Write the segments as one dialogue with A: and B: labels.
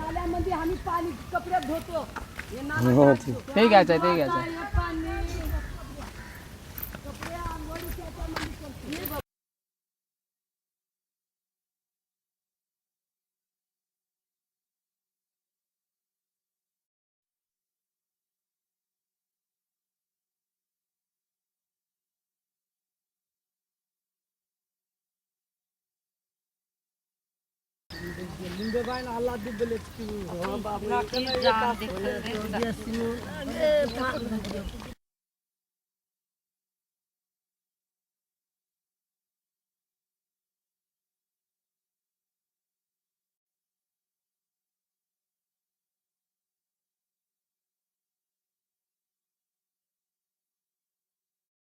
A: नाल्यामध्ये आम्ही पाणी कपड्यात धुतो हे नाला
B: हो,
A: काढतो.
B: ते-
C: ते घ्यायचं आहे, ते घ्यायचं आहे.
A: हे पाणी कपडे आंघोळी त्याच्यामध्ये करतो.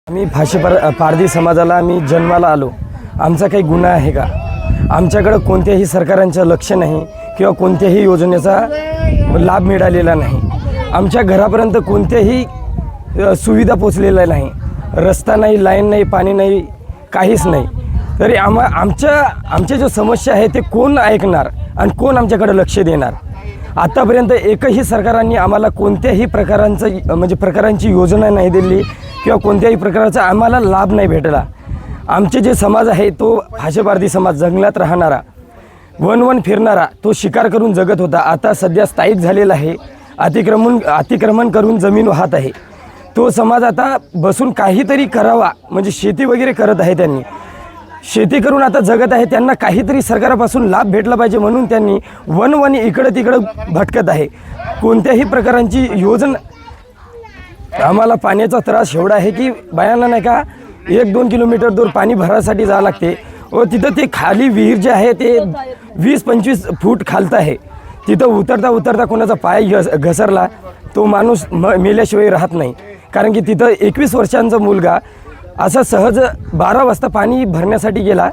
B: आम्ही भाषे पार पारधी समाजाला आम्ही जन्माला आलो. आमचा काही गुन्हा आहे का? आमच्याकडं कोणत्याही सरकारांचं लक्ष नाही किंवा कोणत्याही योजनेचा लाभ मिळालेला नाही. आमच्या घरापर्यंत कोणत्याही सुविधा पोचलेल्या नाही. रस्ता नाही लाईन नाही पाणी नाही काहीच नाही. तरी आम्हा आमच्या आमच्या जो समस्या आहे ते कोण ऐकणार आणि कोण आमच्याकडे लक्ष देणार? आत्तापर्यंत एकही सरकारांनी आम्हाला कोणत्याही प्रकारांचं म्हणजे प्रकारांची योजना नाही दिली किंवा कोणत्याही प्रकारचा आम्हाला लाभ नाही भेटला. आमचे जे समाज आहे तो भाषेपारधी समाज जंगलात राहणारा वन वन फिरणारा तो शिकार करून जगत होता. आता सध्या स्थायिक झालेला आहे. अतिक्रमण अतिक्रमण करून जमीन वाहत आहे. तो समाज आता बसून काहीतरी करावा म्हणजे शेती वगैरे करत आहे त्यांनी. शेती करून आता जगत आहे त्यांना काहीतरी सरकारापासून लाभ भेटला पाहिजे म्हणून त्यांनी वन वन इकडं तिकडं भटकत आहे. कोणत्याही प्रकारांची योजना आम्हाला पाण्याचा त्रास एवढा आहे की बायांना नाही का एक दोन किलोमीटर दूर पाणी भरायसाठी जावं लागते. व तिथं ते खाली विहीर जे आहे ते वीस पंचवीस फूट खालतं आहे. तिथं उतरता उतरता कोणाचा पाय घस घसरला तो माणूस म मेल्याशिवाय राहत नाही. कारण की तिथं एकवीस वर्षांचा मुलगा असा सहज बारा वाजता पाणी भरण्यासाठी गेला.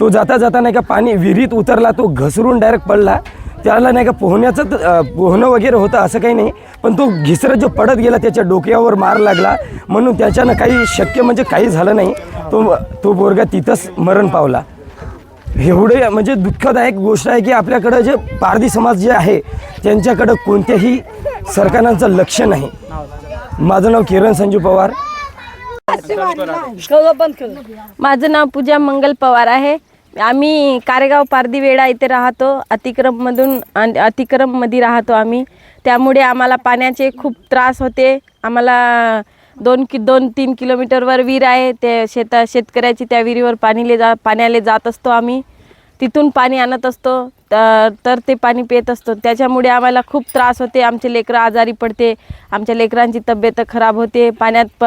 B: तो जाता जाता नाही का पाणी विहिरीत उतरला तो घसरून डायरेक्ट पडला. त्याला नाही का पोहण्याचं तर पोहणं वगैरे होतं असं काही नाही. पण तो घिसरत जो पडत गेला त्याच्या डोक्यावर मार लागला. म्हणून त्याच्यानं काही शक्य म्हणजे काही झालं नाही. तो तो पोरगा तिथंच मरण पावला. एवढे म्हणजे दुःखदायक गोष्ट आहे की आपल्याकडं जे पारधी समाज जे आहे त्यांच्याकडं कोणत्याही सरकारांचं लक्ष नाही. माझं नाव किरण संजू पवार.
D: माझं नाव पूजा मंगल पवार आहे. आम्ही कारेगाव पारदीवेडा इथे राहतो. अतिक्रममधून अतिक्रममध्ये राहतो आम्ही. त्यामुळे आम्हाला पाण्याचे खूप त्रास होते. आम्हाला दोन कि दोन तीन किलोमीटरवर विहीर आहे. ते शेता शेतकऱ्याची त्या विहिरीवर पाणीले जा पाण्याले जात असतो आम्ही. तिथून पाणी आणत असतो तर तर ते पाणी पित असतो. त्याच्यामुळे आम्हाला खूप त्रास होते. आमचे लेकरं आजारी पडते. आमच्या लेकरांची तब्येत खराब होते. पाण्यात प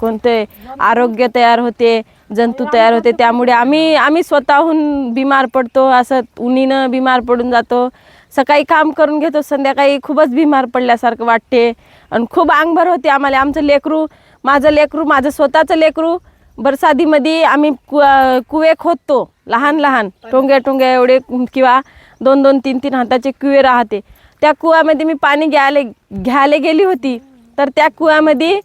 D: कोणते आरोग्य तयार होते जंतू तयार होते. त्यामुळे आम्ही आम्ही स्वतःहून बिमार पडतो. असं उन्हीनं बिमार पडून जातो. सकाळी काम करून घेतो. संध्याकाळी खूपच बिमार पडल्यासारखं वाटते. आणि खूप अंगभर होते आम्हाला. आमचं लेकरू माझं लेकरू माझं स्वतःचं लेकरू बरसादीमध्ये आम्ही कु कुवे खोदतो लहान लहान टोंग्या टोंग्या एवढे किंवा दोन दोन तीन तीन हाताचे कुवे राहते. त्या कुवामध्ये मी पाणी घ्यायला घ्यायला गेली होती. तर त्या कुवामध्ये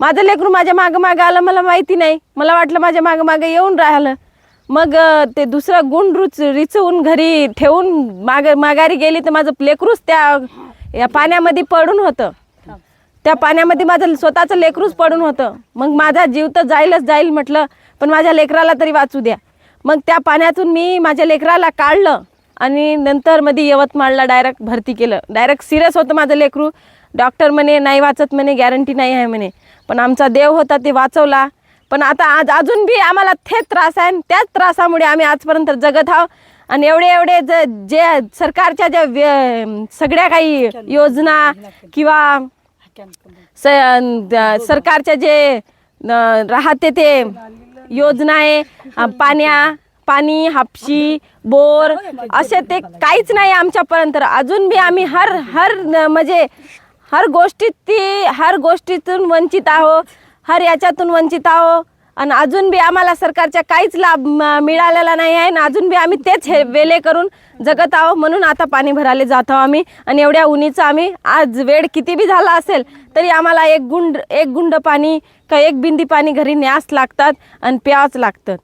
D: माझं लेकरू माझ्या मागं मागं आलं मला माहिती नाही. मला वाटलं माझ्या मागं मागं येऊन राहिलं. मग ते दुसरं गुण रुच रिचवून घरी ठेवून माग माघारी गेली तर माझं लेकरूच त्या या पाण्यामध्ये पडून होतं. त्या पाण्यामध्ये माझं स्वतःचं लेकरूच पडून होतं. मग माझा जीव तर जाईलच जाईल म्हटलं पण माझ्या लेकराला तरी वाचू द्या. मग त्या पाण्यातून मी माझ्या लेकराला काढलं आणि नंतर मध्ये यवतमाळला डायरेक्ट भरती केलं. डायरेक्ट सिरियस होतं माझं लेकरू. डॉक्टर म्हणे नाही वाचत म्हणे गॅरंटी नाही आहे म्हणे. पण आमचा देव होता ते वाचवला. पण आता आज अजून बी आम्हाला थेच त्रास आहे आणि त्याच त्रासामुळे आम्ही आजपर्यंत जगत आहोत. आणि एवढे एवढे ज जे सरकारच्या ज्या व्य- सगळ्या काही योजना किंवा स द- सरकारच्या जे न, राहते ते योजना आहे पाण्या पाणी हापशी बोर असे ते काहीच नाही आमच्यापर्यंत. अजून बी आम्ही हर हर न, म्हणजे हर गोष्टीत ती हर गोष्टीतून वंचित आहो हर याच्यातून वंचित आहो. आणि अजून बी आम्हाला सरकारच्या काहीच लाभ म- मिळालेला नाही आहे. आणि अजून बी आम्ही तेच हे वेले करून जगत आहो म्हणून आता पाणी भरायला जात आहो आम्ही. आणि एवढ्या उन्हीचं आम्ही आज वेळ किती बी झाला असेल तरी आम्हाला एक गुंड एक गुंड पाणी का एक बिंदी पाणी घरी न्यास लागतात आणि प्यावंच लागतं